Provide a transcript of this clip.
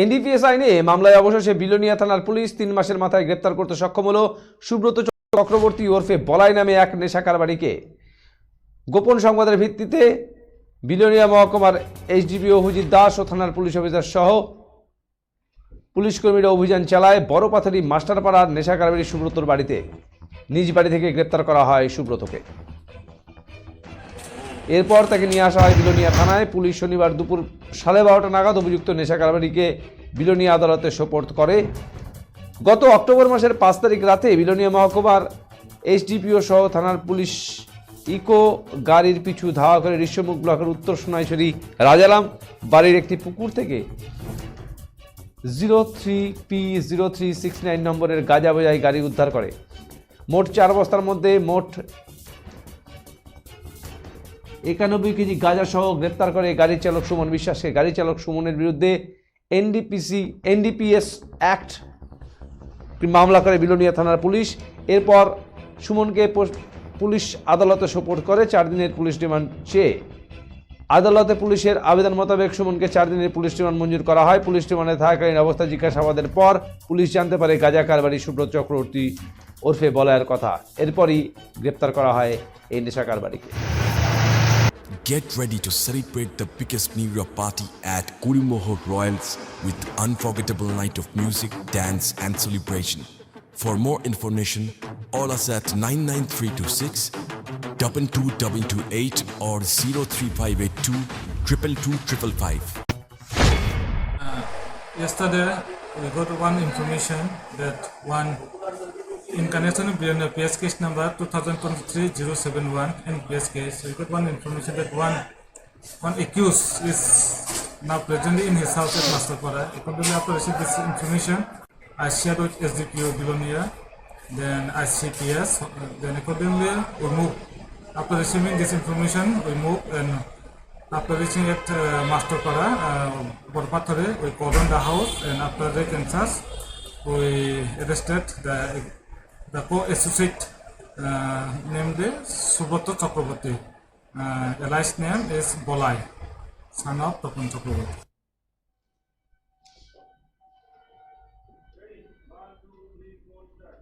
NDPS আইনে মামলায় অবশেষে বিলোনিয়া থানার পুলিশ তিন মাসের মাথায় গ্রেপ্তার করতে সক্ষম হল সুব্রত চক্রবর্তী ওরফে বলাই নামে এক নেশা কারবারিকে গোপন সংবাদের ভিত্তিতে বিলোনিয়া মহকুমার এইচডিপি অভিজিৎ দাস ও থানার পুলিশ অফিসার সহ পুলিশ কর্মীরা অভিযান চালায় বড় পাথারি মাস্টারপাড়ার নেশা কারবারি সুব্রতর বাড়িতে। নিজ বাড়ি থেকে গ্রেপ্তার করা হয় সুব্রতকে। এরপর তাকে নিয়ে আসা হয় বিলোনিয়া থানায়। পুলিশ শনিবার দুপুর সাড়ে বারোটা নাগাদ অভিযুক্ত নেশা কারবারিকে বিলোনিয়া আদালতে সোপর্দ করে। গত অক্টোবর মাসের পাঁচ তারিখ রাতে বিলোনিয়া মহকুমার এইচডিপিও সহ থানার পুলিশ ইকো গাড়ির পিছু ধাওয়া করে ঋষ্যমুখ ব্লকের উত্তর সোনাইছড়ি রাজারাম বাড়ির একটি পুকুর থেকে zero three P zero three six nine নম্বরের গাঁজা বোঝাই গাড়ি উদ্ধার করে। মোট চার বস্তার মধ্যে মোট একানব্বই কেজি গাঁজা সহ গ্রেপ্তার করে গাড়ি চালক সুমন বিশ্বাসকে। গাড়ি চালক সুমনের বিরুদ্ধে এনডিপিসি, এনডিপিএস অ্যাক্ট মামলা করে বিলোনিয়া থানার পুলিশ। এরপর সুমনকে পুলিশ আদালতে সোপর্দ করে, চার দিনের পুলিশ রিমান্ড চেয়ে। আদালতে পুলিশের আবেদন মোতাবেক সুমনকে চার দিনের পুলিশ রিমান্ড মঞ্জুর করা হয়। পুলিশ রিমান্ডে থাকাকালীন অবস্থা জিজ্ঞাসাবাদের পর পুলিশ জানতে পারে গাজা কারবারি সুব্রত চক্রবর্তী ওরফে বলয়ের কথা। এরপরই গ্রেপ্তার করা হয় এই নেশা কারবারিকে। Get ready to celebrate the biggest New Year party at Kurimoho Royals with unforgettable night of music, dance and celebration. For more information, call us at 99326 22228 or 03582 222 uh, Yesterday, we got one information that one in connection with PS case number 2023-071 and PS case, we got one information that one one accused is now presently in his house at Masterpara. Accordingly, after receiving this information, I shared with SDPO Bilonia, then ICPS, uh, then accordingly we move. After receiving this information, we move and after reaching at uh, Masterpara, uh, Borpathore, we cordoned the house and after the census, we arrested the, the co-associate uh, named Suboto Chakraborty. Uh, last name is Bolai, son of Tapan Chakraborty.